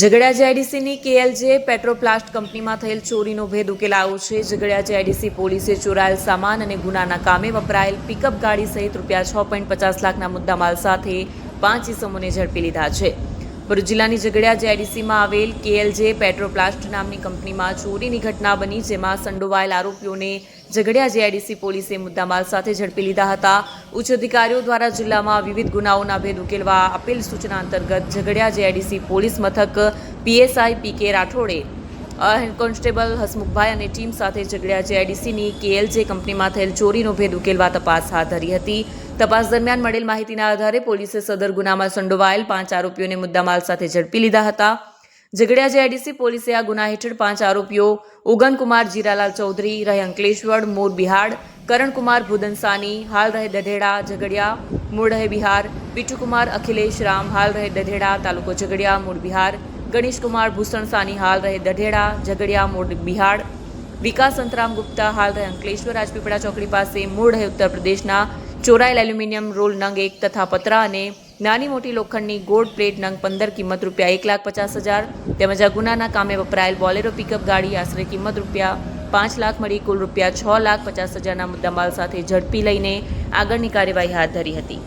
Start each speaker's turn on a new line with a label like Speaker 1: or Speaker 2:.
Speaker 1: ઝઘડા જેઆઈડીસીની કેએલજે પેટ્રોપ્લાસ્ટ કંપનીમાં થયેલ ચોરીનો ભેદ ઉકેલાયો છે. ઝઘડા જેઆઈડીસી પોલીસે ચોરાયેલ સામાન અને ગુનાના કામે વપરાયેલ પિકઅપ ગાડી સહિત રૂપિયા છ પોઈન્ટ પચાસ લાખના મુદ્દામાલ સાથે પાંચ ઇસમોને ઝડપી લીધા છે. ભરૂચ જિલ્લાની ઝઘડિયા જેઆઈડીસીમાં આવેલ કેએલજે પેટ્રોપ્લાસ્ટ નામની કંપનીમાં ચોરીની ઘટના બની, જેમાં સંડોવાયેલ આરોપીઓને ઝઘડિયા જેઆઈડીસી પોલીસે મુદ્દામાલ સાથે ઝડપી લીધા હતા. ઉચ્ચ અધિકારીઓ દ્વારા જિલ્લામાં વિવિધ ગુનાઓના ભેદ ઉકેલવા આપેલ સૂચના અંતર્ગત ઝઘડિયા જેઆઈડીસી પોલીસ મથક, પીએસઆઈ પી કે રાઠોડે હેડ કોન્સ્ટેબલ હસમુખભાઈ અને ટીમ સાથે ઝઘડિયા જેઆઈડીસીની કેએલજે કંપનીમાં થયેલ ચોરીનો ભેદ ઉકેલવા તપાસ હાથ ધરી હતી. તપાસ દરમિયાન મળેલ માહિતીના આધારે પોલીસે સદર ગુનામાં સંડોવાયેલ પાંચ આરોપીઓને મુદ્દામાલ સાથે ઝડપી લીધા હતા. ઝઘડિયા જેઆઈડીસી પોલીસે આ ગુના હેઠળ પાંચ આરોપીઓ, ઉગનકુમાર જીરાલાલ ચૌધરી રહે અંકલેશ્વર મોર બિહાડ કરણકુમાર ભુદનસાની, હાલ રહે દઢેડા ઝઘડિયા, મૂળ રહે બિહાર. પીટુકુમાર અખિલેશ રામ, હાલ રહે દઢેડા તાલુકો ઝઘડિયા, મૂળ બિહાર. ગણેશકુમાર ભૂષણ સાની હાલ રહે દઢેડા ઝઘડિયા, મૂળ બિહાર. વિકાસ સંતરામ ગુપ્તા, હાલ રહે અંકલેશ્વર. રાજપીપળા ચોકડી પાસે મૂળ રહે ઉત્તર પ્રદેશના. ચોરાયેલ એલ્યુમિનિયમ રોલ નંગ એક તથા પતરા અને નાની મોટી લોખંડની ગોલ્ડ પ્લેટ નંગ પંદર કિંમત રૂપિયા એક લાખ પચાસ હજાર. તેમજ આ ગુનાના કામે વપરાયેલ બોલેરો પિકઅપ ગાડી આશરે કિંમત રૂપિયા પાંચ લાખ મળી કુલ રૂપિયા છ લાખ પચાસ હજારના મુદ્દામાલ સાથે ઝડપી લઈને આગળની કાર્યવાહી હાથ ધરી હતી.